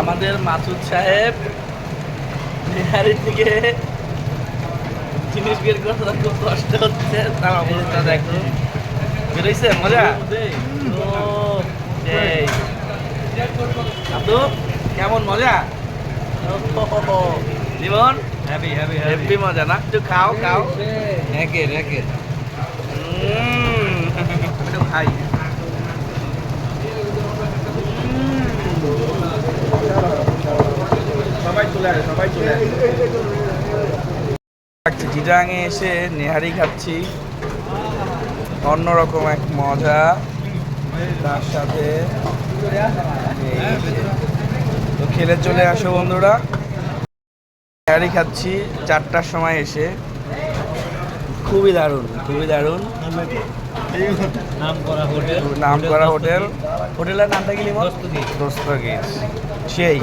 আমাদের মাসুদ সাহেব বিহারি থেকে জিনিস বের করতে খুব কষ্ট হচ্ছে। তার অবস্থা দেখো। বেরোইছে? মজা। দাদু কেমন মজা? জীবন হ্যাপি হ্যাপি হেভি মজা না? একটু খাও খাও। রেখে রেখে খাই সবাই চলে আসে সবাই চলে আসে চিটাঙে এসে নেহারি খাচ্ছি। অন্যরকম এক মজা। তার সাথে তো খেলে চলে আসো বন্ধুরা। নেহারি খাচ্ছি চারটার সময় এসে। খুবই দারুণ খুবই দারুণ। নাম করা হোটেল। নাম করা হোটেল। হোটেলের নামটা কি দস্তগীর। সেই।